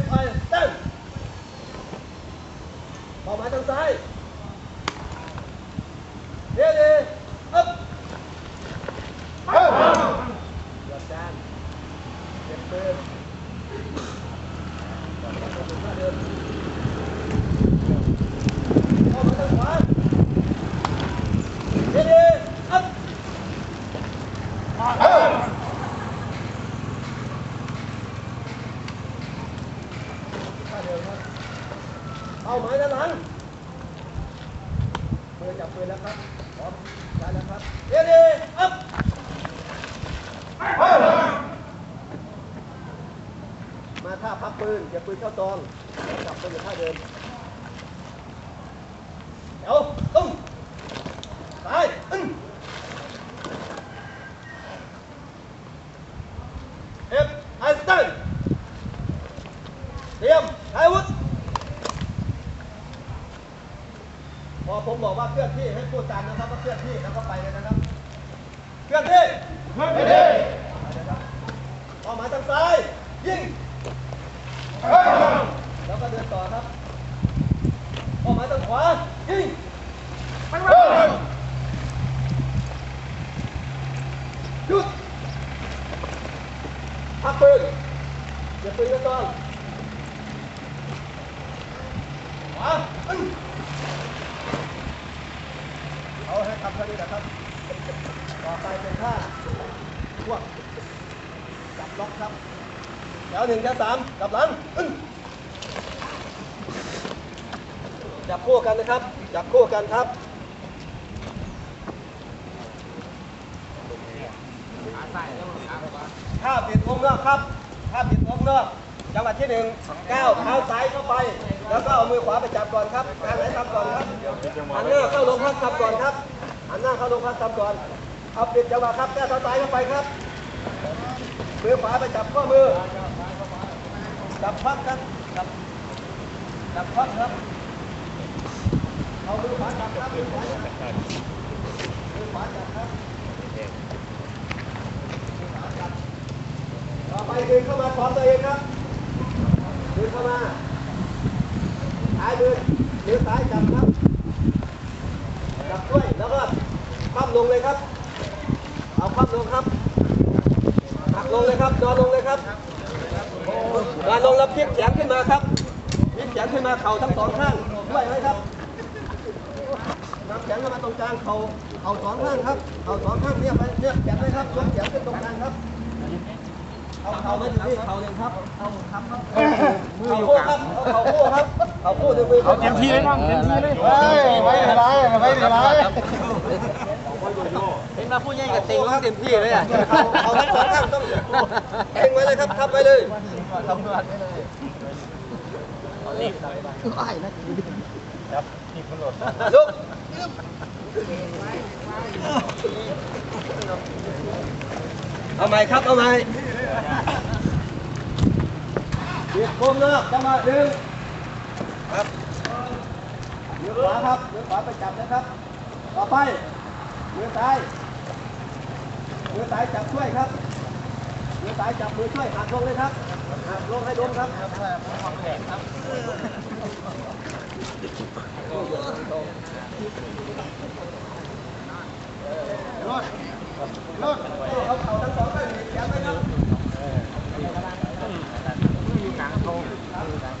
ฟไปเต้นเป้าหมายทางซ้ายเดี๋ยวดีอึ๊บหยอดจานเก็บปืนเป้าหมายทางขวาเดี๋ยวดีอึ๊บ ท่า เดิมครับเป้าหมายด้านหลังมือจับปืนแล้วครับพร้อมได้แล้วครับเดี๋ยวดีอัพมาท่าพับปืนอย่าปืนเข้าตองจับปืนอยู่ท่าเดิมเดี๋ยวตุ้งซ้ายอึ้งเอฟไอสตัน เตรียมใช้อาวุธพอผมบอกว่าเคลื่อนที่ให้พูดตามนะครับว่าเคลื่อนที่แล้วก็ไปเลยนะครับ เคลื่อนที่เคลื่อนที่เป้าหมายทางซ้าย ยิงแล้วก็เดินต่อครับเป้าหมายทางขวา ยิงหยุดพักปืนอย่าปืนก็ต้อง ขวาอึ้งเอาให้ทำเท่านี้นะครับ ต่อไปเป็นท่าพวกจับล็อกครับแถวหนึ่งแถวสามกลับหลังจับคู่กันนะครับ จับคู่กันครับถ้าปิดวงนอกครับถ้าปิดวงนอกจังหวะที่หนึ่งก้าวเท้าซ้ายเข้าไป แล้วก็เอามือขวาไปจับก่อนครับการไหนทำก่อนครับหันหน้าเข้าลงพักทำก่อนครับ หันหน้าเข้าลงพักทำก่อน เอาเปิดจังหวะครับแก้วเท้าซ้ายเข้าไปครับมือขวาไปจับข้อมือ จับพักครับจับจับพักครับ เอามือขวาจับครับมือขวาจับมือขวาจับครับต่อไปดึงเข้ามาพร้อมตัวเองครับดึงเข้ามาซ้ายมือมือซ้ายจับครับด้วย แล้วก็คว่ำ ลงเลยครับ เอาคว่ำลงครับหักลงเลยครับ นอนลงเลยครับนอนลงแล้วพลิกแขนขึ้นมาครับพลิกแขนขึ้นมาเข่าทั้งสองข้างด้วยไหมครับนำแขนเข้ามาตรงกลางเข่าเข่าสองข้างครับเข่าสองข้างเนี่ยไปเนี่ยแขนเลยครับยกแขนขึ้นตรงกลางครับเอาเข่ามาอยู่ที่เข่าหนึ่งครับเอาครับครับมืออยู่ครับเอาเข่าคู่ครับเข่าคู่หนึ่งมือเอาเต็มที่เลยน้องเต็มที่เลยเฮ้ยไม่ได้ไรไม่ได้ไรเห็ นมาพูดง่ายกับเต็งต้องเต็มที่เลยอะเอาทั้งสองข้างต้องเองไว้เลยครับทับไว้เลยลุกเอาใหม่ครับ เอาใหม่เบียดโคมนอกจังหวะดึงครับมือขวาครับมือขวาไปจับนะครับ ต่อไปมือซ้ายายจับช่วยครับมือซ้ายจับมือช่วยหักลงเลยครับหักลงให้ลงครับรถรถเอาเขาทั้งสองข้างหนีบแขนไว้ครับ